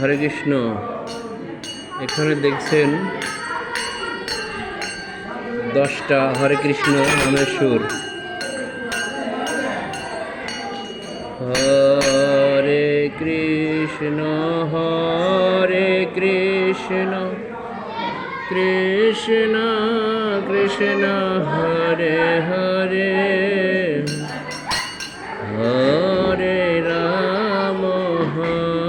হরে কৃষ্ণ। এখানে দেখছেন দশটা হরে কৃষ্ণ নামের সুর। হরে কৃষ্ণ হরে কৃষ্ণ কৃষ্ণ কৃষ্ণ, হরে হরে। হরে রাম, হরে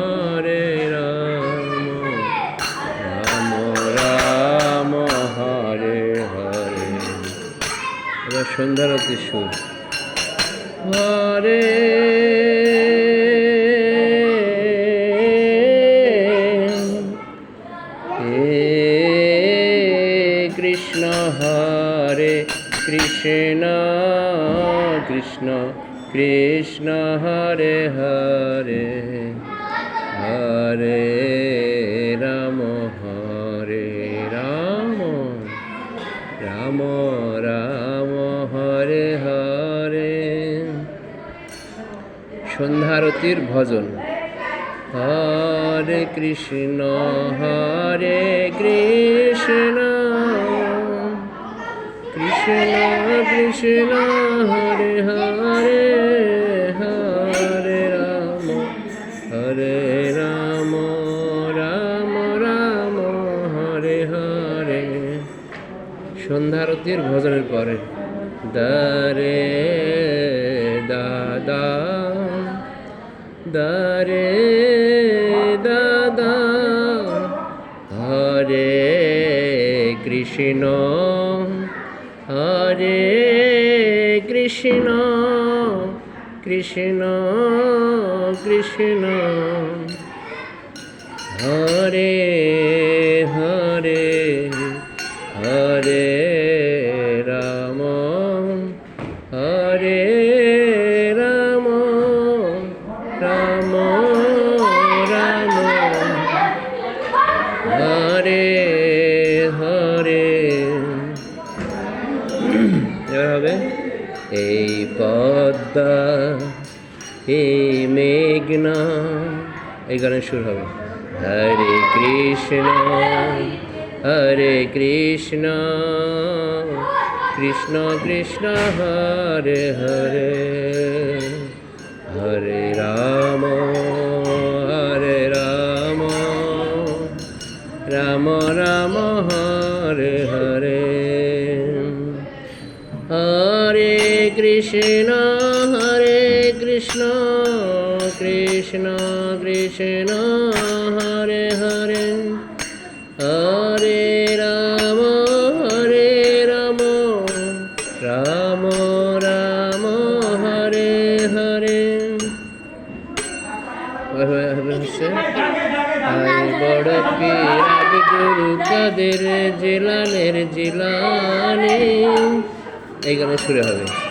সন্ধ্যারতি সুর হরে কৃষ্ণ হরে কৃষ্ণ কৃষ্ণ কৃষ্ণ হরে হরে হরে সন্ধ্যারতির ভজন। হরে কৃষ্ণ হরে কৃষ্ণ। কৃষ্ণ কৃষ্ণ, হরে হরে হরে রাম। হরে রাম রাম রাম, হরে হরে। সন্ধ্যারতির ভজনের পরে দারে দাদা দারে দাদা হরে কৃষ্ণ হরে কৃষ্ণ কৃষ্ণ কৃষ্ণ হরে রাম হবে? পদ্মা মেঘনা, এই গানের সুর হবে। হরে কৃষ্ণ হরে কৃষ্ণ কৃষ্ণ কৃষ্ণ, হরে হরে। হরে রাম। কৃষ্ণ হরে কৃষ্ণ কৃষ্ণ কৃষ্ণ হরে হরে। হরে রাম হরে রাম রাম রাম, হরে হরে। হচ্ছে। বড় পীর গুরু কাদের জিলানের জিলানি। এই গানে শুরু হবে।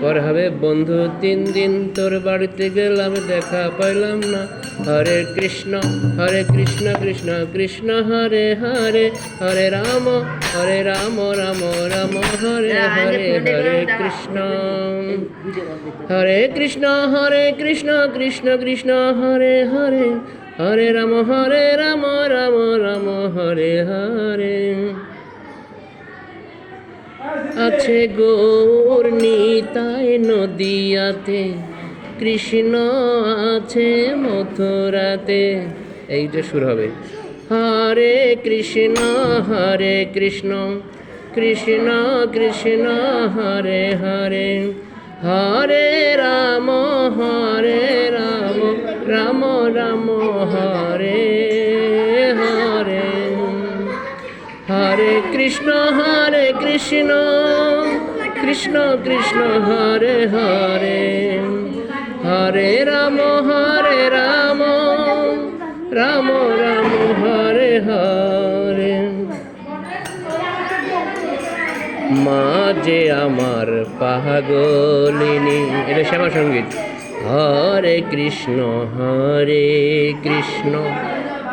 পর হবে বন্ধু তিন দিন তোর বাড়িতে গেলাম দেখা পাইলাম না। হরে কৃষ্ণ হরে কৃষ্ণ কৃষ্ণ কৃষ্ণ হরে হরে হরে রাম হরে রাম রাম রাম হরে হরে হরে কৃষ্ণ। হরে কৃষ্ণ হরে কৃষ্ণ কৃষ্ণ কৃষ্ণ হরে হরে হরে রাম হরে রাম রাম রাম হরে হরে। আছে গৌর নিতায় নদিয়াতে, কৃষ্ণ আছে মথুরাতে। এইটা শুরু হবে। হরে কৃষ্ণ হরে কৃষ্ণ কৃষ্ণ কৃষ্ণ, হরে হরে। হরে রাম হরে রাম রাম রাম, হরে। হরে কৃষ্ণ হরে কৃষ্ণ। কৃষ্ণ কৃষ্ণ, হরে হরে। হরে রাম হরে রাম। রাম রাম, হরে হরে। মা যে আমার পাগলিনী, এটা শ্যামা সংগীত হরে কৃষ্ণ হরে কৃষ্ণ।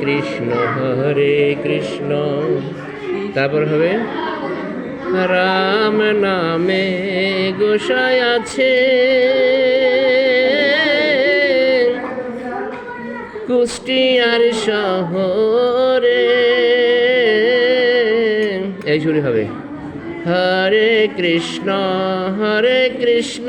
কৃষ্ণ, হরে কৃষ্ণ। তারপর হবে, রাম নামে গোসাই আছে। কুষ্টিয়ার শহরে। এই শুরু হবে, হরে কৃষ্ণ হরে কৃষ্ণ।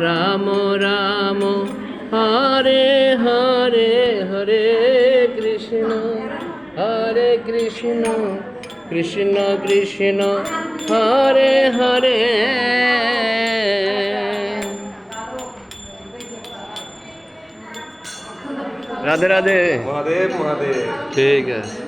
রাম রাম হরে হরে হরে কৃষ্ণ হরে কৃষ্ণ কৃষ্ণ কৃষ্ণ হরে হরে। রাধে রাধে। মহাদেব মহাদেব। ঠিক আছে।